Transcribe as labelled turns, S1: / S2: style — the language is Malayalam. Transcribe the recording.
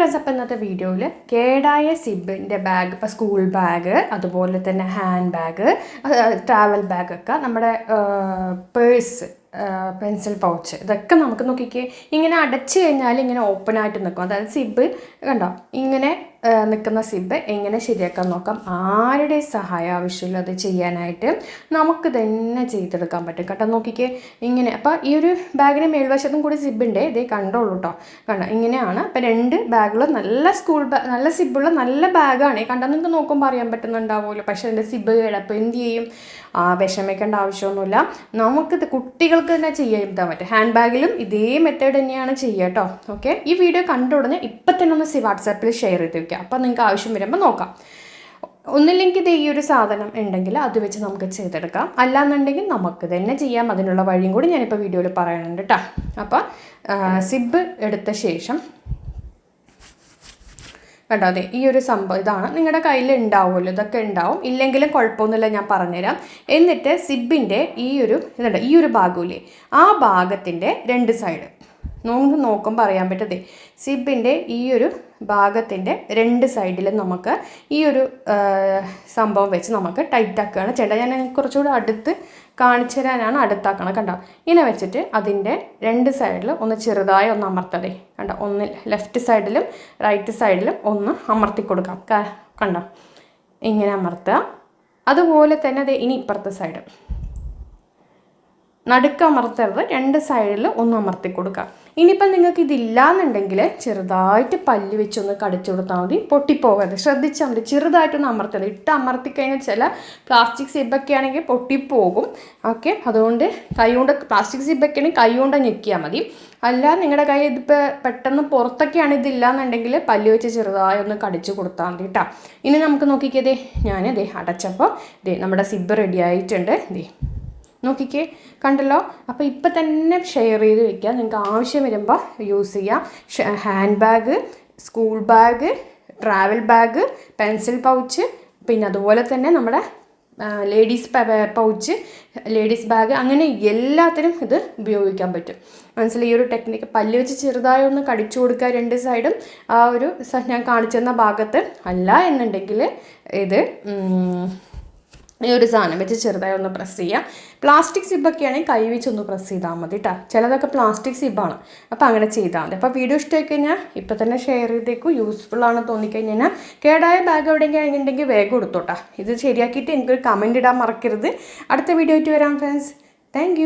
S1: ഫ്രണ്ട്സ് അപ്പം ഇന്നത്തെ വീഡിയോയിൽ കേടായ സിബിന്റെ ബാഗ് ഇപ്പോൾ സ്കൂൾ ബാഗ് അതുപോലെ തന്നെ ഹാൻഡ് ബാഗ് ട്രാവൽ ബാഗൊക്കെ നമ്മുടെ പേഴ്സ് പെൻസിൽ പൗച്ച് ഇതൊക്കെ നമുക്ക് നോക്കിക്കേ ഇങ്ങനെ അടച്ചു കഴിഞ്ഞാൽ ഇങ്ങനെ ഓപ്പൺ ആയിട്ട് നിൽക്കും അതായത് സിബ് കണ്ടോ? ഇങ്ങനെ നിൽക്കുന്ന സിബ് എങ്ങനെ ശരിയാക്കാൻ നോക്കാം? ആരുടെ സഹായം ആവശ്യമില്ല അത് ചെയ്യാനായിട്ട് നമുക്ക് തന്നെ ചെയ്തെടുക്കാൻ പറ്റും. കേട്ടോ നോക്കിക്കേ. ഇങ്ങനെ. അപ്പോൾ ഈ ഒരു ബാഗിന് മേൽവശത്തും കൂടി സിബിന്റെ ഇതേ കണ്ടോളൂ കേട്ടോ കണ്ടോ? ഇങ്ങനെയാണ്. അപ്പോൾ രണ്ട് ബാഗുകൾ നല്ല സ്കൂൾ നല്ല സിബുള്ള നല്ല ബാഗാണ്. കണ്ടാൽ നിങ്ങൾക്ക് നോക്കുമ്പോൾ അറിയാൻ പറ്റുന്നുണ്ടാവുമല്ലോ. പക്ഷേ എന്റെ സിബ് കിടപ്പോൾ എന്ത് ചെയ്യും? വിഷമിക്കേണ്ട ആവശ്യമൊന്നുമില്ല. നമുക്കിത് കുട്ടികൾക്ക് തന്നെ ചെയ്യാൻ പറ്റും. ഹാൻഡ് ബാഗിലും ഇതേ മെത്തേഡ് തന്നെയാണ് ചെയ്യുക കേട്ടോ ഓക്കെ? ഈ വീഡിയോ കണ്ട ഉടനെ ഇപ്പം തന്നെ ഒന്ന് സി വാട്സാപ്പിൽ ഷെയർ ചെയ്ത് വെക്കുക അപ്പം നിങ്ങൾക്ക് ആവശ്യം വരുമ്പോൾ നോക്കാം. ഒന്നില്ലെങ്കിൽ ഇത് ഈ ഒരു സാധനം ഉണ്ടെങ്കിൽ അത് വെച്ച് നമുക്ക് ചെയ്തെടുക്കാം. അല്ലാന്നുണ്ടെങ്കിൽ നമുക്ക് തന്നെ ചെയ്യാം. അതിനുള്ള വഴിയും കൂടി ഞാനിപ്പോൾ വീഡിയോയിൽ പറയുന്നുണ്ട് കേട്ടോ അപ്പോൾ സിബ് എടുത്ത ശേഷം കേട്ടോ അതെ ഈ ഒരു സംഭവം ഇതാണ്. നിങ്ങളുടെ കയ്യിൽ ഉണ്ടാവുമല്ലോ. ഇതൊക്കെ ഉണ്ടാവും. ഇല്ലെങ്കിലും കുഴപ്പമൊന്നുമില്ല ഞാൻ പറഞ്ഞുതരാം. എന്നിട്ട് സിബിന്റെ ഈ ഒരു ഇതുണ്ട് ഈ ഒരു ഭാഗമില്ലേ ആ ഭാഗത്തിന്റെ രണ്ട് സൈഡ് നമുക്ക് നോക്കുമ്പോൾ അറിയാൻ പറ്റത്തേ. സിബിന്റെ ഈ ഒരു ഭാഗത്തിന്റെ രണ്ട് സൈഡിലും നമുക്ക് ഈ ഒരു സംഭവം വെച്ച് നമുക്ക് ടൈറ്റ് ആക്കുകയാണ് ചെയ്യേണ്ടത്. ഞാൻ കുറച്ചുകൂടി അടുത്ത് കാണിച്ചു തരാനാണ് അടുത്താക്കണം കണ്ടോ? ഇങ്ങനെ വെച്ചിട്ട് അതിന്റെ രണ്ട് സൈഡിൽ ഒന്ന് ചെറുതായി ഒന്ന് അമർത്തതേ. കണ്ടോ? ഒന്ന് ലെഫ്റ്റ് സൈഡിലും റൈറ്റ് സൈഡിലും ഒന്ന് അമർത്തി കൊടുക്കാം. കണ്ടോ? ഇങ്ങനെ അമർത്തുക. അതുപോലെ തന്നെ ദേ ഇനി ഇപ്പുറത്തെ സൈഡ് നടുക്ക് അമർത്തരുത് രണ്ട് സൈഡിൽ ഒന്ന് അമർത്തി കൊടുക്കുക. ഇനിയിപ്പം നിങ്ങൾക്ക് ഇതില്ലാന്നുണ്ടെങ്കിൽ ചെറുതായിട്ട് പല്ല് വെച്ചൊന്ന് കടിച്ചു കൊടുത്താൽ മതി. പൊട്ടിപ്പോകരുത്. ശ്രദ്ധിച്ചാൽ മതി. ചെറുതായിട്ടൊന്ന് അമർത്തരുത്. ഇട്ട് അമർത്തി കഴിഞ്ഞാൽ ചില പ്ലാസ്റ്റിക് സിബൊക്കെ ആണെങ്കിൽ പൊട്ടിപ്പോകും. ഓക്കെ? അതുകൊണ്ട് കൈ കൊണ്ട് പ്ലാസ്റ്റിക് സിബൊക്കെ ആണെങ്കിൽ കൈ കൊണ്ട് ഞെക്കിയാൽ മതി. അല്ല നിങ്ങളുടെ കൈ ഇതിപ്പോൾ പെട്ടെന്ന് പുറത്തൊക്കെയാണ് ഇതില്ലാന്നുണ്ടെങ്കിൽ പല്ല് വെച്ച് ചെറുതായി ഒന്ന് കടിച്ചു കൊടുത്താൽ മതി കേട്ടോ ഇനി നമുക്ക് നോക്കിക്കേ ഞാൻ ദേ അടച്ചപ്പോൾ ദേ നമ്മുടെ സിബ് റെഡി ആയിട്ടുണ്ട്. ദേ. നോക്കിക്കേ. കണ്ടല്ലോ? അപ്പോൾ ഇപ്പം തന്നെ ഷെയർ ചെയ്ത് വെക്കുക നിങ്ങൾക്ക് ആവശ്യം വരുമ്പോൾ യൂസ് ചെയ്യാം. Hand bag school bag travel bag pencil pouch പിന്നെ അതുപോലെ തന്നെ നമ്മുടെ ലേഡീസ് പൗച്ച് ലേഡീസ് ബാഗ് അങ്ങനെ എല്ലാത്തിനും ഇത് ഉപയോഗിക്കാൻ പറ്റും. മനസ്സിലായി? ഈ ഒരു ടെക്നിക്ക് പല്ല് വെച്ച് ചെറുതായി ഒന്ന് കടിച്ചു കൊടുക്കുക രണ്ട് സൈഡും ആ ഒരു ഞാൻ കാണിച്ചു തന്ന ഭാഗത്ത് അല്ല എന്നുണ്ടെങ്കിൽ ഇത് ഈ ഒരു സാധനം വെച്ച് ചെറുതായി ഒന്ന് പ്രസ് ചെയ്യാം. പ്ലാസ്റ്റിക് സിബൊക്കെ ആണെങ്കിൽ കൈ വെച്ച് ഒന്ന് പ്രസ് ചെയ്താൽ മതി കേട്ടോ ചിലതൊക്കെ പ്ലാസ്റ്റിക് സിബാണ് അപ്പോൾ അങ്ങനെ ചെയ്താൽ മതി. അപ്പോൾ വീഡിയോ ഇഷ്ടമായി കഴിഞ്ഞാൽ ഇപ്പം തന്നെ ഷെയർ ചെയ്തേക്കും. യൂസ്ഫുൾ ആണ് തോന്നിക്കഴിഞ്ഞാൽ കേടായ ബാഗ് എവിടെയെങ്കിലും ഉണ്ടെങ്കിൽ വേഗം എടുത്തോട്ടാ ഇത് ശരിയാക്കിയിട്ട് എനിക്കൊരു കമന്റ് ഇടാൻ മറക്കരുത്. അടുത്ത വീഡിയോ ആയിട്ട് വരാം ഫ്രണ്ട്സ് താങ്ക്